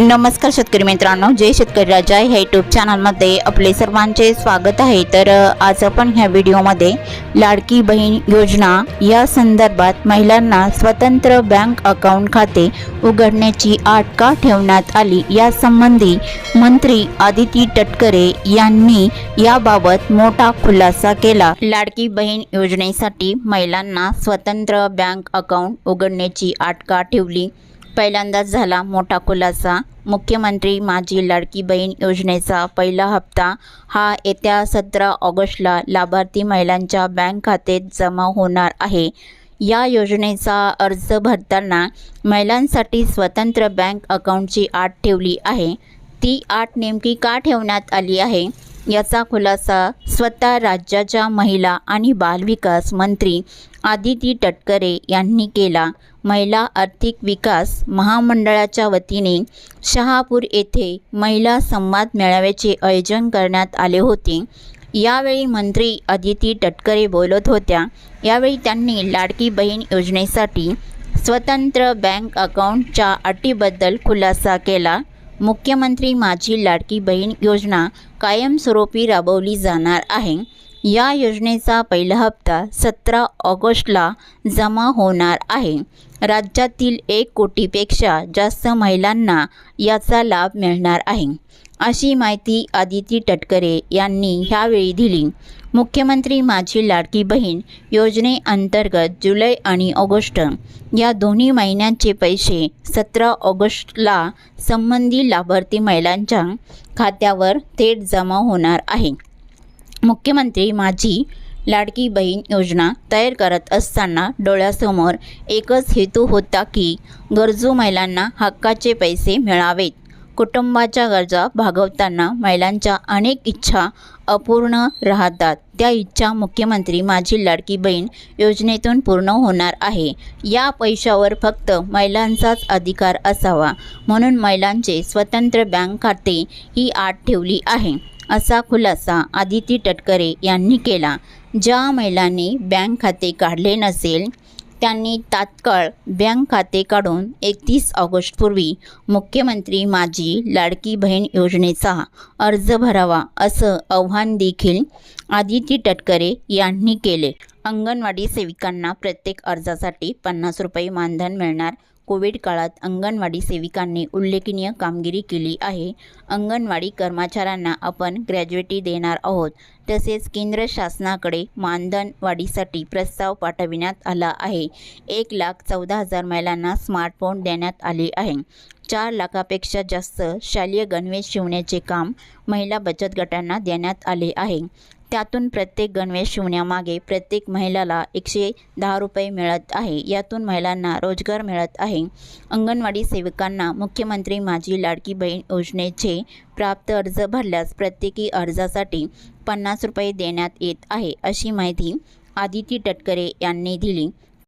नमस्कार शेतकरी मित्रांनो जय शेतकरी राजा. ह्या यूट्यूब चॅनलमध्ये आपले सर्वांचे स्वागत आहे. तर आज आपण ह्या व्हिडिओमध्ये लाडकी बहीण योजना या संदर्भात महिलांना स्वतंत्र बँक अकाउंट खाते उघडण्याची आट का ठेवण्यात आली यासंबंधी मंत्री आदिती तटकरे यांनी याबाबत मोठा खुलासा केला. लाडकी बहीण योजनेसाठी महिलांना स्वतंत्र बँक अकाउंट उघडण्याची आट का ठेवली पहिल्यांदाच झाला मोठा खुलासा. मुख्यमंत्री माझी लाडकी बहीण योजनेचा पहिला हप्ता हा येत्या सतरा ऑगस्टला लाभार्थी महिलांच्या बँक खात्यात जमा होणार आहे. या योजनेचा अर्ज भरताना महिलांसाठी स्वतंत्र बँक अकाउंटची आट ठेवली आहे. ती आट नेमकी का ठेवण्यात आली आहे? याचा खुलासा स्वतः राज्याच्या महिला आणि बालविकास मंत्री आदिती टटकरे यांनी केला. महिला आर्थिक विकास महामंडळाच्या वतीने शहापूर येथे महिला संवाद मेळाव्याचे आयोजन करण्यात आले होते. यावेळी मंत्री आदिती टटकरे बोलत होत्या. यावेळी त्यांनी लाडकी बहीण योजनेसाठी स्वतंत्र बँक अकाउंटच्या अटीबद्दल खुलासा केला. मुख्यमंत्री माझी लाडकी बहीण योजना कायमस्वरूपी राबवली जाणार आहे. या योजनेचा पहिला हप्ता सतरा ऑगस्टला जमा होणार आहे. राज्यातील एक कोटीपेक्षा जास्त महिलांना याचा लाभ मिळणार आहे. अशी माहिती आदिती तटकरे यांनी ह्यावेळी दिली. मुख्यमंत्री माझी लाडकी बहीण योजनेअंतर्गत जुलै आणि ऑगस्ट या दोन्ही महिन्यांचे पैसे सतरा ऑगस्टला संबंधी लाभार्थी महिलांच्या खात्यावर थेट जमा होणार आहे. मुख्यमंत्री माझी लाडकी बहीण योजना तयार करत असताना डोळ्यासमोर एकच हेतू होता की गरजू महिलांना हक्काचे पैसे मिळावेत. कुटुंबाच्या गरजा भागवताना महिलांच्या अनेक इच्छा अपूर्ण राहतात. त्या इच्छा मुख्यमंत्री माझी लाडकी बहीण योजनेतून पूर्ण होणार आहे. या पैशावर फक्त महिलांचाच अधिकार असावा. म्हणून महिलांचे स्वतंत्र बँक खाते ही आत ठेवली आहे. असा खुलासा आदिती टटकरे यांनी केला. ज्या महिलांनी बँक खाते काढले नसेल त्यांनी तात्काळ बँक खाते काढून एकतीस ऑगस्टपूर्वी मुख्यमंत्री माझी लाडकी बहीण योजनेचा अर्ज भरावा असं आव्हान देखील आदिती टटकरे यांनी केले. अंगणवाडी सेविकांना प्रत्येक अर्जासाठी पन्नास रुपये मानधन मिळणार कोविड काळात अंगणवाडी सेविकांनी उल्लेखनीय कामगिरी केली आहे. अंगणवाडी कर्मचाऱ्यांना आपण ग्रॅज्युएटी देणार आहोत. तसेच केंद्र शासनाकडे मानधन वाढीसाठी प्रस्ताव पाठविण्यात आला आहे. एक लाख चौदा हजार महिलांना स्मार्टफोन देण्यात आले आहे. चार लाखापेक्षा जास्त शालेय गणवेश शिवण्याचे काम महिला बचत गटांना देण्यात आले आहे. त्यातून प्रत्येक गणवेश शिवण्यामागे प्रत्येक महिलाला एकशे दहा रुपये मिळत आहे. यातून महिलांना रोजगार मिळत आहे. अंगणवाडी सेविकांना मुख्यमंत्री माझी लाडकी बहीण योजनेचे प्राप्त अर्ज भरल्यास प्रत्येकी अर्जासाठी पन्नास रुपये देण्यात येत आहे अशी माहिती आदिती टटकरे यांनी दिली.